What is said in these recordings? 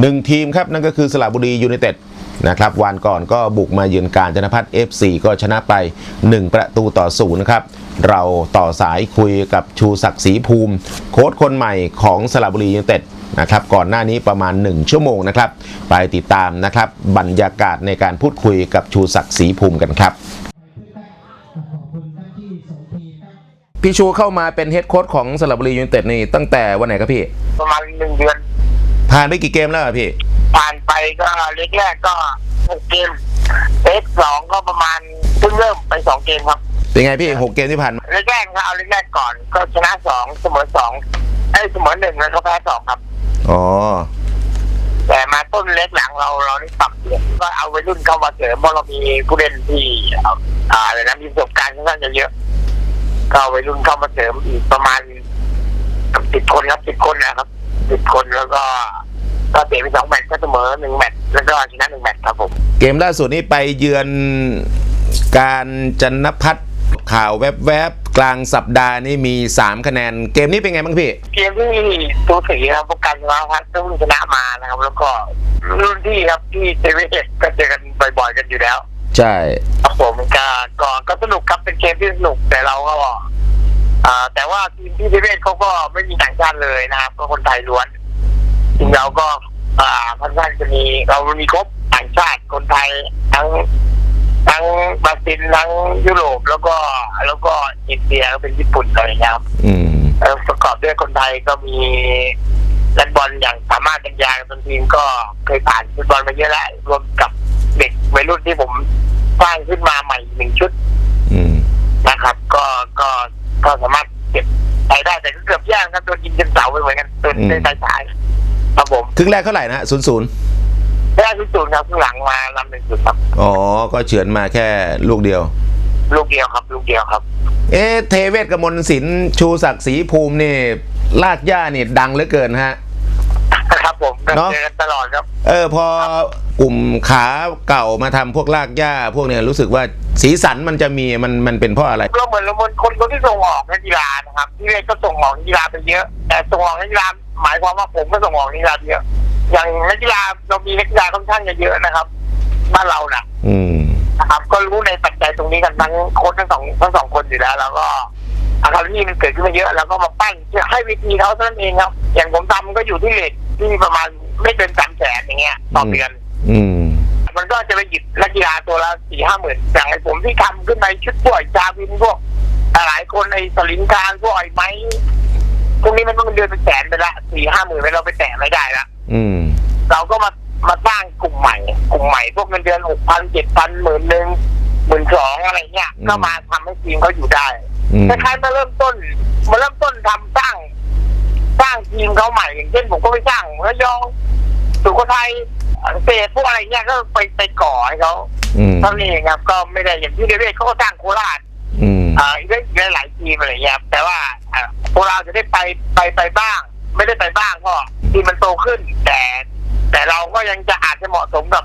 หนึ่งทีมครับ นั่นก็คือสระบุรียูไนเต็ดนะครับวันก่อนก็บุกมาเยือนการจนพัฒน์ FC ก็ชนะไป 1 ประตูต่อศูนย์นะครับ เราต่อสายคุยกับชูศักดิ์ศรีภูมิ โค้ชคนใหม่ของสระบุรียูไนเต็ดนะครับก่อนหน้านี้ประมาณ 1 ชั่วโมงนะครับ ไปติดตามนะครับบรรยากาศในการพูดคุยกับชูศักดิ์ศรีภูมิกันครับ พี่ชูเข้ามาเป็นเฮดโค้ชของสระบุรียูไนเต็ดนี่ตั้งแต่วันไหนครับพี่ ประมาณหนึ่งเดือน ผ่านไปกี่เกมแล้วอะพี่ ผ่านไปก็เล็กแรกก็หกเกมเล็กสองก็ประมาณเพิ่งเริ่มไปสองเกมครับเป็นไงพี่หกเกมที่ผ่านมาเล็กแรกครับเอาเล็กแรกก่อน ก็ชนะสองเสมอสองไอ้ยเสมอหนึ่งแล้วก็แพ้สองครับ อ๋อ แต่มาต้นเล็กหลังเราเราได้ปรับเปลี่ยนก็เอาวัยรุ่นเข้ามาเสริมเพราะเรามีผู้เล่นที่เอาอ่าอะไรนะมีประสบการณ์ค่อนข้างจะเยอะก็เอาวัยรุ่นเข้ามาเสริมอีกประมาณสิบคนครับสิบคนนะครับสิบคนแล้วก็ ก็เตะไปสองแมตช์ก็เสมอหนึ่งแมตช์แล้วก็ชนะหนึ่งแมตช์ครับผม เกมล่าสุดนี้ไปเยือนการจันนพัฒน์ข่าวแวบๆกลางสัปดาห์นี้มี 3 คะแนน เกมนี้เป็นไงบ้างพี่ เกมที่ตัวสีครับพวกการชนะพัฒน์ก็เพิ่งชนะมานะครับ แล้วก็รุ่นที่ครับที่เซเว่นก็เจอกันบ่อยๆกันอยู่แล้ว ใช่ครับผมก็ก็ก็สนุกครับเป็นเกมที่สนุกแต่เราก็อ่าแต่ว่าทีมที่เซเว่นเขาก็ไม่มีต่างชาติเลยนะครับก็คนไทยล้วน ทีมเราก็อ่าค่อนข้างจะมีเรามีครบต่างชาติคนไทยทั้งทั้งบราซิลทั้งยุโรปแล้วก็แล้วก็อินเดียเป็นญี่ปุ่นอะไรอย่างเงี้ยครับอืมประกอบด้วยคนไทยก็มีนักบอลอย่างสามารถปัญญาตนทีมก็เคยผ่านฟุตบอลมาเยอะแล้วรวมกับเด็กวัยรุ่นที่ผมสร้างขึ้นมาใหม่หนึ่งชุดนะครับ ก็ก็ก็สามารถเก็บไปได้แต่ก็เกือบยากครับโดนยิงจนเสาไปเหมือนกันโดนในสายสาย ครับผมครึ่งแรกเท่าไหร่นะศูนย์ศูนย์ได้ที่สุดครับข้างหลังมาลำหนึ่งจุดครับ อ๋อ ก็เฉือนมาแค่ลูกเดียว ลูกเดียวครับ ลูกเดียวครับ เอ๊ะเทเวศกมลศิลป์ชูศักดิ์ศรีภูมินี่ลากย่านี่ดังเหลือเกินฮะ ครับผมก็เนอะเจอกันตลอดครับเออพอกลุ่มขาเก่ามาทำพวกลากย่า พวกเนี้ยรู้สึกว่าสีสันมันจะมีมันมันเป็นเพราะอะไรเราเหมือนเราเหมือนคนคนที่ส่งออกนักกีฬานะครับที่เรียกก็ส่งออกนักกีฬาไปเยอะ แต่ส่งออกนักกีฬา หมายความว่าผมก็ส่งออกนักกีฬาเยอะอย่างนักกีฬาเรามีนักกีฬาค่อนข้างจะเยอะนะครับ บ้านเราน่ะ อืมนะครับ ก็รู้ในปัจจัยตรงนี้กันทั้งโค้ชทั้งสองทั้งสองคนอยู่แล้ว แล้วก็อาคาเดมี่มันเกิดขึ้นมาเยอะ แล้วก็มาปั้นเพื่อให้วิธีเขาเท่านั้นเองครับ อย่างผมทำก็อยู่ที่เลทที่ประมาณไม่เกินสามแสนอย่างเงี้ยต่อเดือน อืมมันก็จะไปหยิบนักกีฬาตัวละสี่ห้าหมื่นอย่างไอ้ผมที่ทำขึ้นไปชุดพวกไอ้จาวินพวกหลายคนไอ้สลิงการพวกไอ้ไม้ พวกนี้มันต้องเดือนเป็นแสนไปละสี่ห้าหมื่นไปเราไปแตะไม่ได้ละอืม เราก็มามาสร้างกลุ่มใหม่ กลุ่มใหม่พวกเงินเดือนหกพันเจ็ดพันหมื่นหนึ่งหมื่นสองอะไรเงี้ยอืม ก็มาทำให้ทีมเขาอยู่ได้อืมคล้ายๆมาเริ่มต้น มาเริ่มต้นทำสร้าง สร้างทีมเขาใหม่อย่างเช่นผมก็ไปสร้างระยองสุโขทัยเศษพวกอะไรเงี้ยก็ไปไปก่อให้เขาอืมเท่านี้เองครับ ก็ไม่ได้อย่างที่เดวิดเขาก็สร้างโคราช อืมอ่าอีกได้หลายทีมอะไรเงี้ยครับแต่ว่าอ่าโคราชจะได้ไปไปไปบ้าง ไม่ได้ไปบ้างเพราะทีมมันโตขึ้น แต่ แต่เราก็ยังจะอาจจะเหมาะสมกับ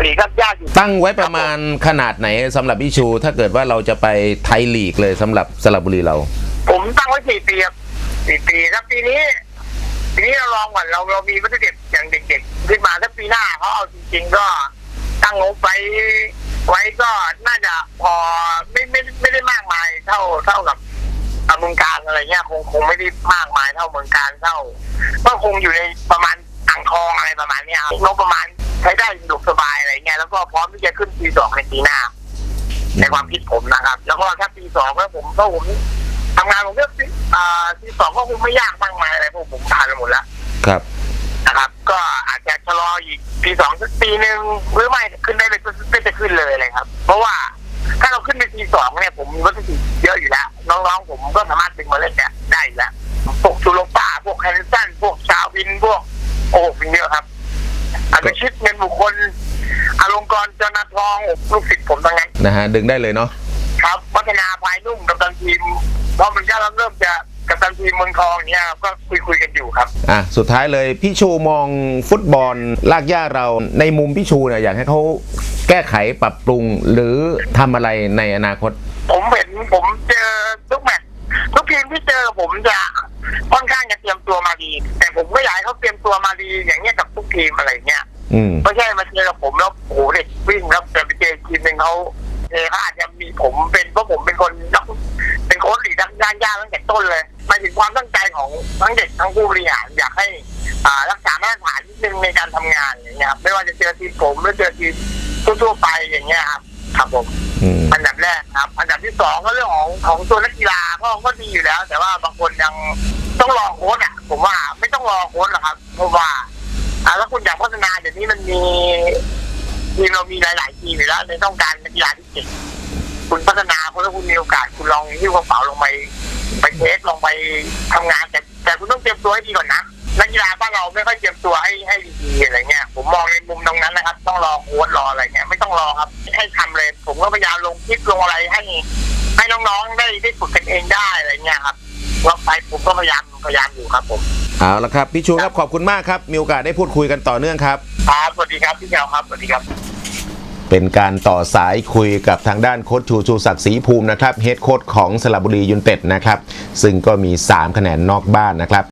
หลีกครับยากอยู่ตั้งไว้ประมาณขนาดไหนสำหรับพี่ชู ถ้าเกิดว่าเราจะไปไทยลีกเลยสำหรับสระบุรีเรา ผมตั้งไว้สี่ปีครับสี่ปีครับปีนี้ปีนี้เราลองก่อนเราเรามีวัตถุดิบอย่างเด็กๆขึ้นมาถ้าปีหน้าเขาเอาจริงๆก็ ตั้งงบไว้ไว้ก็น่าจะพอไม่ไม่ไม่ได้มากมายเท่าเท่ากับอเมืองการอะไรเงี้ยคงคงไม่ได้มากมายเท่าเมืองการเท่า ก็คงอยู่ในประมาณอ่างทองอะไรประมาณเนี้ยงบประมาณใช้ได้สะดวกสบายอะไรเงี้ยแล้วก็พร้อมที่จะขึ้นปีสองในปีหน้าในความคิดผมนะครับ แล้วก็ถ้าปีสองก็ผมก็ผมทำงานผมก็ปีสองก็คงไม่ยากมากมายอะไรพวกผมผ่านมาหมดแล้วครับ นะครับ ก็อาจจะชะลออีกปีสองสักปีหนึ่งหรือไม่ขึ้นได้เลยก็จะขึ้นเลยเลยครับ เพราะว่าถ้าเราขึ้นไปปีสองเนี่ยผมมีวัตถุดิบเยอะอยู่แล้ว น้องๆผมก็สามารถดึงมาเล่นเนี่ยได้อยู่แล้วพวกจูโลป้าพวกแฮนสันพวกชาวินพวกโอ้โหมีเยอะครับอภิชิตเงินบุคคลอลงกรณ์จนาทองลูกศิษย์ผมทั้งนั้นนะฮะดึงได้เลยเนาะครับ พัฒนาภายนุ่มกับตันทีมเพราะมันก็เริ่มจะกับ ตันทีมเมืองทองเนี่ยครับก็คุยคุยๆกันอยู่ครับอะสุดท้ายเลยพี่ชูมองฟุตบอลลากย่าเราในมุมพี่ชูเนี่ยอยากให้เขาแก้ไขปรับปรุงหรือทำอะไรในอนาคต ผมเห็นผมเจอทุกแมตช์ทุกทีมที่เจอผมจะค่อนข้างจะเตรียมตัวมาดี แต่ผมก็อยากให้เขาเตรียมตัวมาดีอย่างเงี้ยกับทุกทีทีมอะไรเงี้ยอืม ไม่ใช่มาเจอกับผมแล้วโอ้โหเด็กวิ่งแล้วแต่ไปเจอทีมหนึ่งเขาเออเขาอาจจะมีผมเป็นเพราะผมเป็นคนนักเป็นโค้ชลีดด้านด้านยากตั้งแต่ต้นเลย หมายถึงความตั้งใจของทั้งเด็กทั้งผู้บริหารอยากให้อ่ารักษามาตรฐานนิดนึงในการทำงานอย่างเงี้ยครับไม่ว่าจะเจอทีมผมหรือเจอทีมทั่วๆไปอย่างเงี้ยครับครับผมอืมอันดับแรกครับ อันดับที่สองก็เรื่องของของตัวนักกีฬาก็ก็ดีอยู่แล้ว แต่ว่าบางคนยังต้องรอโค้ชอะ ผมว่าไม่ต้องรอโค้ชหรอกครับเพราะว่าอ่าถ้าคุณอยากพัฒนาเดี๋ยวนี้มันมีทีมเรามีหลาย ๆ ทีมอยู่แล้วในต้องการนักกีฬาที่เก่งคุณพัฒนาคุณแล้วคุณมีโอกาสคุณลองหิ้วกระเป๋าลงไป ไปเทสลองไปทำงานแต่แต่คุณต้องเตรียมตัวให้ดีก่อนนะนักกีฬาบ้านเราไม่ค่อยเตรียมตัวให้ให้ดีๆอะไรเงี้ยผมมองในมุมตรงนั้นนะครับ ต้องรอโค้ชรออะไรเงี้ยไม่ต้องรอครับให้ทำเลย ผมก็พยายามลงคลิปลงอะไรให้ให้น้องๆได้ได้ฝึกกันเองได้อะไรเงี้ยครับว่าไปผมก็พยายามพยายามอยู่ครับผมเอาละครับพี่ชูครับขอบคุณมากครับมีโอกาสได้พูดคุยกันต่อเนื่องครับครับสวัสดีครับพี่แก้วครับสวัสดีครับ เป็นการต่อสายคุยกับทางด้านโค้ชชูชูศักดิ์ศรีภูมินะครับเฮดโค้ชของสระบุรียูนเต็ดนะครับ ซึ่งก็มี 3 คะแนนนอกบ้านนะครับ